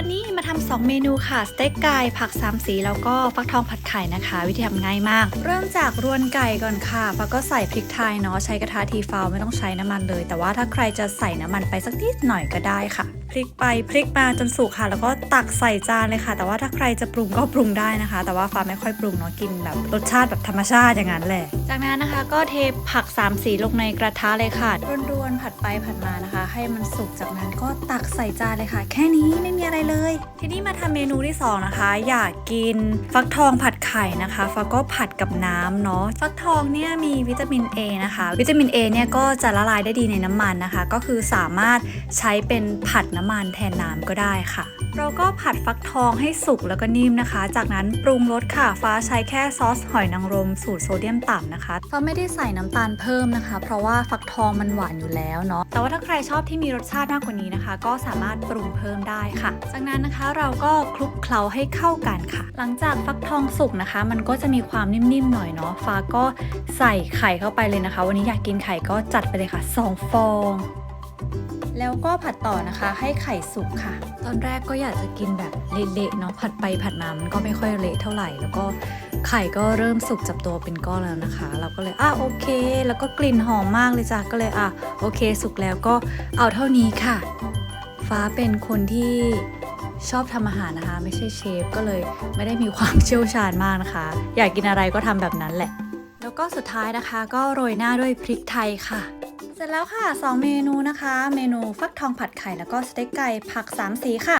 วันนี้มาทำสองเมนูค่ะ สเต็กไก่ผักสามสี แล้วก็ฟักทองผัดไข่นะคะ วิธีทำง่ายมาก เริ่มจากรวนไก่ก่อนค่ะฟักก็ใส่พริกไทยเนาะใช้กระทะทีฟาวไม่ต้องใช้น้ำมันเลย แต่ว่าถ้าใครจะใส่น้ำมันไปสักนิดหน่อยก็ได้ค่ะพลิกไปพลิกมาจนสุกค่ะ แล้วก็ตักใส่จานเลยค่ะ แต่ว่าถ้าใครจะปรุงก็ปรุงได้นะคะ แต่ว่าฟ้าไม่ค่อยปรุงเนาะกินแบบรสชาติแบบธรรมชาติอย่างนั้นแหละจากนั้นนะคะ ก็เทผักสามสีลงในกระทะเลยค่ะรวนๆผัดไปผัดมานะคะ ให้มันสุกจากนั้นก็ตักใส่จานเลยค่ะ แค่นี้ อะไรเลย ทีนี้มาทำเมนูที่สองนะคะ อยากกินฟักทองผัดไข่นะคะฟักก็ผัดกับน้ำเนาะฟักทองเนี่ยมีวิตามิน A นะคะ วิตามิน A เนี่ยก็จะละลายได้ดีในน้ำมันนะคะ ก็คือสามารถใช้เป็นผัดน้ำมันแทนน้ำก็ได้ค่ะ เราก็ผัดฟักทองให้สุกแล้วก็นิ่มนะคะ จากนั้นปรุงรสค่ะฟ้าใช้แค่ซอสหอยนางรมสูตรโซเดียมต่ำนะคะฟ้าไม่ได้ใส่น้ำตาลเพิ่มนะคะ เพราะว่าฟักทองมันหวานอยู่แล้วเนาะแต่ว่าถ้าใครชอบที่มีรสชาติมากกว่านี้นะคะ ก็สามารถปรุงเพิ่มได้ค่ะจากนั้นนะคะเราก็คลุกเคล้าให้เข้ากันค่ะ หลังจากฟักทองสุกนะคะ มันก็จะมีความนิ่มๆหน่อยเนาะฟ้าก็ใส่ไข่เข้าไปเลยนะคะ วันนี้อยากกินไข่ก็จัดไปเลยค่ะสองฟองแล้วก็ผัดต่อนะคะให้ไข่สุกค่ะ ตอนแรกก็อยากจะกินแบบเละๆเนาะผัดไปผัดมามันก็ไม่ค่อยเละเท่าไหร่ แล้วก็ไข่ก็เริ่มสุกจับตัวเป็นก้อนแล้วนะคะ เราก็เลยอะโอเค แล้วก็กลิ่นหอมมากเลยจ้ะก็เลยอะโอเค สุกแล้วก็เอาเท่านี้ค่ะ ฟ้าเป็นคนที่ชอบทำอาหารนะคะ ไม่ใช่เชฟก็เลยไม่ได้มีความเชี่ยวชาญมากนะคะ อยากกินอะไรก็ทำแบบนั้นแหละ แล้วก็สุดท้ายนะคะ ก็โรยหน้าด้วยพริกไทยค่ะ เสร็จแล้วค่ะ 2 เมนูนะคะ เมนูฟักทองผัดไข่แล้วก็สเต็กไก่ผัก 3 สีค่ะ